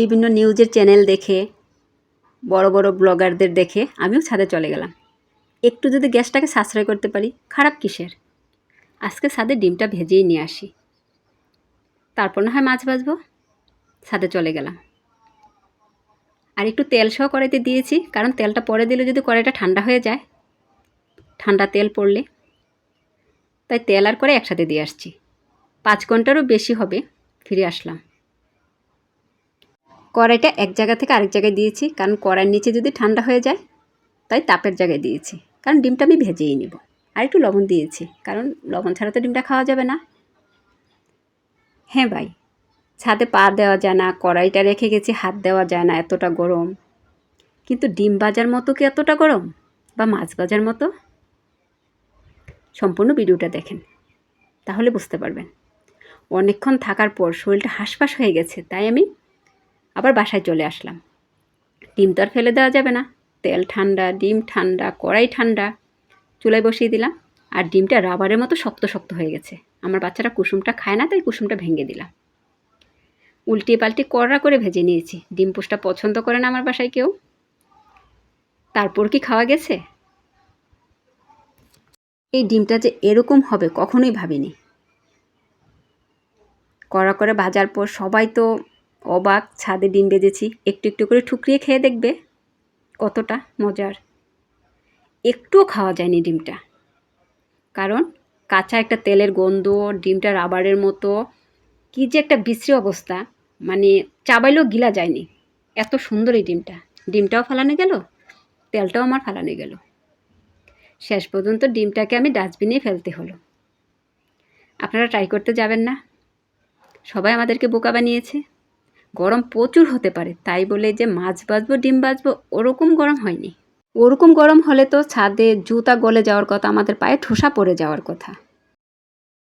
বিভিন্ন নিউজের চ্যানেল দেখে, বড় বড় ব্লগারদের দেখে আমিও ছাদে চলে গেলাম। একটু যদি গ্যাসটাকে সাশ্রয় করতে পারি, খারাপ কিসের? আজকে ছাদে ডিমটা ভেজেই নিয়ে আসি। তারপর না হয় মাছ ভাজবো, ছাদে চলে গেলাম। আর একটু তেল সহ কড়াইতে দিয়েছি, কারণ তেলটা পরে দিলে যদি কড়াইটা ঠান্ডা হয়ে যায়, ঠান্ডা তেল পড়লে। তাই তেল আর করে একসাথে দিয়ে আসছি। পাঁচ ঘন্টারও বেশি হবে, ফিরে আসলাম। কড়াইটা এক জায়গা থেকে আরেক জায়গায় দিয়েছি, কারণ কড়াইয়ের নিচে যদি ঠান্ডা হয়ে যায়, তাই তাপের জায়গায় দিয়েছি। কারণ ডিমটা আমি ভেজেই নিব। আর একটু লবণ দিয়েছি, কারণ লবণ ছাড়া তো ডিমটা খাওয়া যাবে না। হ্যাঁ ভাই, ছাদে পা দেওয়া যায় না, কড়াইটা রেখে গেছি, হাত দেওয়া যায় না, এতটা গরম। কিন্তু ডিম বাজার মতো কি এতটা গরম? বা মাছ বাজার মতো? সম্পূর্ণ ভিডিওটা দেখেন, তাহলে বুঝতে পারবেন। অনেকক্ষণ থাকার পর শরীরটা হাঁসফাঁস হয়ে গেছে, তাই আমি আবার বাসায় চলে আসলাম। ডিম তো আর ফেলে দেওয়া যাবে না। তেল ঠান্ডা, ডিম ঠান্ডা, কড়াই ঠান্ডা। চুলায় বসিয়ে দিলাম। আর ডিমটা রাবারের মতো শক্ত শক্ত হয়ে গেছে। আমার বাচ্চারা কুসুমটা খায় না, তাই কুসুমটা ভেঙে দিলাম। উল্টিয়ে পাল্টে কড়া করে ভেজে নিয়েছি। ডিম পোস্টটা পছন্দ করে না আমার বাসায় কেউ। তারপর কি খাওয়া গেছে? এই ডিমটা যে এরকম হবে কখনোই ভাবিনি। কড়া করে ভাজার পর সবাই তো অবাক ছাদে ডিম বেজেছি। একটু একটু করে ঠুকরিয়ে খেয়ে দেখবে কতটা মজার। একটুও খাওয়া যায়নি ডিমটা। কারণ কাঁচা একটা তেলের গন্ধ, ডিমটা রাবারের মতো, কী যে একটা বিশ্রী অবস্থা। মানে চাবাইলেও গিলা যায়নি। এত সুন্দর এই ডিমটা। ডিমটাও ফালানো গেল, তেলটাও আমার ফালানো গেল। শেষ পর্যন্ত ডিমটাকে আমি ডাস্টবিনে ফেলতে হলো। আপনারা ট্রাই করতে যাবেন না। সবাই আমাদেরকে বোকা বানিয়েছে। গরম প্রচুর হতে পারে। তাই বলে যে মাছ বাজবো ডিম বাজবো ওরকম গরম হয়নি। ওরকম গরম হলে তো ছাদে জুতা গলে যাওয়ার কথা, আমাদের পায়ে ঠোসা পড়ে যাওয়ার কথা।